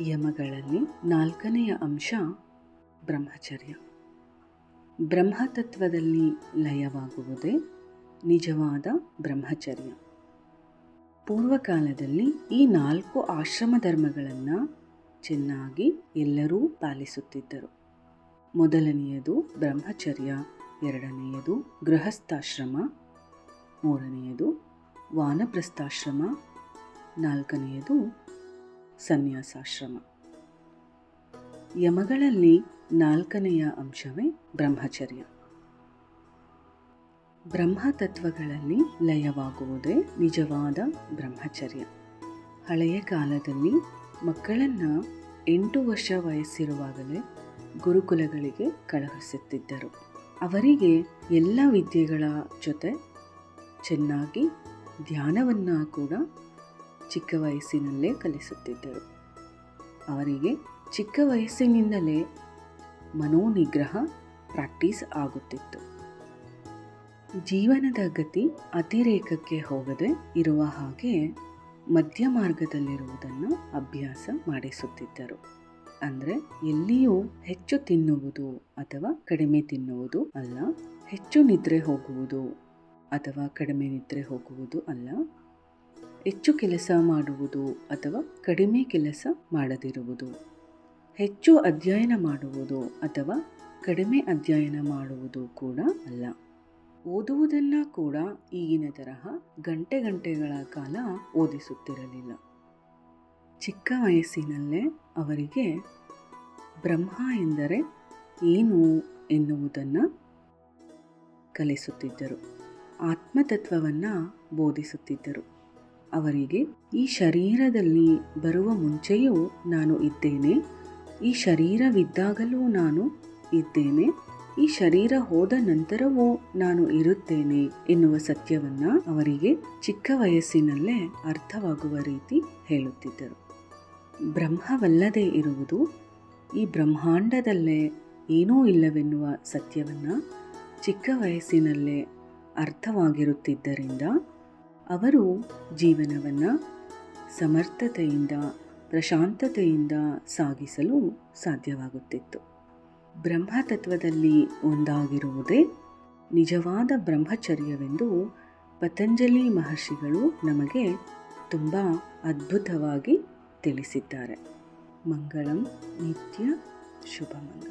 ಯಮಗಳಲ್ಲಿ ನಾಲ್ಕನೆಯ ಅಂಶ ಬ್ರಹ್ಮಚರ್ಯ. ಬ್ರಹ್ಮತತ್ವದಲ್ಲಿ ಲಯವಾಗುವುದೇ ನಿಜವಾದ ಬ್ರಹ್ಮಚರ್ಯ. ಪೂರ್ವಕಾಲದಲ್ಲಿ ಈ ನಾಲ್ಕು ಆಶ್ರಮ ಧರ್ಮಗಳನ್ನು ಚೆನ್ನಾಗಿ ಎಲ್ಲರೂ ಪಾಲಿಸುತ್ತಿದ್ದರು. ಮೊದಲನೆಯದು ಬ್ರಹ್ಮಚರ್ಯ, ಎರಡನೆಯದು ಗೃಹಸ್ಥಾಶ್ರಮ, ಮೂರನೆಯದು ವಾನಪ್ರಸ್ಥಾಶ್ರಮ, ನಾಲ್ಕನೆಯದು ಸನ್ಯಾಸಾಶ್ರಮ. ಯಮಗಳಲ್ಲಿ ನಾಲ್ಕನೆಯ ಅಂಶವೇ ಬ್ರಹ್ಮಚರ್ಯ. ಬ್ರಹ್ಮತತ್ವಗಳಲ್ಲಿ ಲಯವಾಗುವುದೇ ನಿಜವಾದ ಬ್ರಹ್ಮಚರ್ಯ. ಹಳೆಯ ಕಾಲದಲ್ಲಿ ಮಕ್ಕಳನ್ನು ಎಂಟು ವರ್ಷ ವಯಸ್ಸಿರುವಾಗಲೇ ಗುರುಕುಲಗಳಿಗೆ ಕಳುಹಿಸುತ್ತಿದ್ದರು. ಅವರಿಗೆ ಎಲ್ಲ ವಿದ್ಯೆಗಳ ಜೊತೆ ಚೆನ್ನಾಗಿ ಧ್ಯಾನವನ್ನು ಕೂಡ ಚಿಕ್ಕ ವಯಸ್ಸಿನಲ್ಲೇ ಕಲಿಸುತ್ತಿದ್ದರು. ಅವರಿಗೆ ಚಿಕ್ಕ ವಯಸ್ಸಿನಿಂದಲೇ ಮನೋನಿಗ್ರಹ ಪ್ರಾಕ್ಟೀಸ್ ಆಗುತ್ತಿತ್ತು. ಜೀವನದ ಗತಿ ಅತಿರೇಕಕ್ಕೆ ಹೋಗದೆ ಇರುವ ಹಾಗೆ ಮಧ್ಯ ಮಾರ್ಗದಲ್ಲಿರುವುದನ್ನು ಅಭ್ಯಾಸ ಮಾಡಿಸುತ್ತಿದ್ದರು. ಅಂದರೆ ಎಲ್ಲಿಯೂ ಹೆಚ್ಚು ತಿನ್ನುವುದು ಅಥವಾ ಕಡಿಮೆ ತಿನ್ನುವುದು ಅಲ್ಲ, ಹೆಚ್ಚು ನಿದ್ರೆ ಹೋಗುವುದು ಅಥವಾ ಕಡಿಮೆ ನಿದ್ರೆ ಹೋಗುವುದು ಅಲ್ಲ ಹೆಚ್ಚು ಕೆಲಸ ಮಾಡುವುದು ಅಥವಾ ಕಡಿಮೆ ಕೆಲಸ ಮಾಡದಿರುವುದು. ಹೆಚ್ಚು ಅಧ್ಯಯನ ಮಾಡುವುದು ಅಥವಾ ಕಡಿಮೆ ಅಧ್ಯಯನ ಮಾಡುವುದು ಕೂಡ ಅಲ್ಲ. ಓದುವುದನ್ನು ಕೂಡ ಈಗಿನ ತರಹ ಗಂಟೆ ಗಂಟೆಗಳ ಕಾಲ ಓದಿಸುತ್ತಿರಲಿಲ್ಲ. ಚಿಕ್ಕ ವಯಸ್ಸಿನಲ್ಲೇ ಅವರಿಗೆ ಬ್ರಹ್ಮ ಎಂದರೆ ಏನು ಎನ್ನುವುದನ್ನು ಕಲಿಸುತ್ತಿದ್ದರು. ಆತ್ಮತತ್ವವನ್ನು ಬೋಧಿಸುತ್ತಿದ್ದರು. ಅವರಿಗೆ, ಈ ಶರೀರದಲ್ಲಿ ಬರುವ ಮುಂಚೆಯೂ ನಾನು ಇದ್ದೇನೆ. ಈ ಶರೀರವಿದ್ದಾಗಲೂ ನಾನು ಇದ್ದೇನೆ. ಈ ಶರೀರ ಹೋದ ನಂತರವೂ ನಾನು ಇರುತ್ತೇನೆ ಎನ್ನುವ ಸತ್ಯವನ್ನ ಅವರಿಗೆ ಚಿಕ್ಕ ವಯಸ್ಸಿನಲ್ಲೇ ಅರ್ಥವಾಗುವ ರೀತಿ ಹೇಳುತ್ತಿದ್ದರು. ಬ್ರಹ್ಮವಲ್ಲದೆ ಇರುವುದು ಈ ಬ್ರಹ್ಮಾಂಡದಲ್ಲೇ ಏನೂ ಇಲ್ಲವೆನ್ನುವ ಸತ್ಯವನ್ನು ಚಿಕ್ಕ ವಯಸ್ಸಿನಲ್ಲೇ ಅರ್ಥವಾಗಿರುತ್ತಿದ್ದರಿಂದ ಅವರು ಜೀವನವನ್ನು ಸಮರ್ಥತೆಯಿಂದ, ಪ್ರಶಾಂತತೆಯಿಂದ ಸಾಗಿಸಲು ಸಾಧ್ಯವಾಗುತ್ತಿತ್ತು. ಬ್ರಹ್ಮತತ್ವದಲ್ಲಿ ಒಂದಾಗಿರುವುದೇ ನಿಜವಾದ ಬ್ರಹ್ಮಚರ್ಯವೆಂದು ಪತಂಜಲಿ ಮಹರ್ಷಿಗಳು ನಮಗೆ ತುಂಬ ಅದ್ಭುತವಾಗಿ ತಿಳಿಸಿದ್ದಾರೆ. ಮಂಗಳಂ ನಿತ್ಯ ಶುಭ ಮಂಗಳ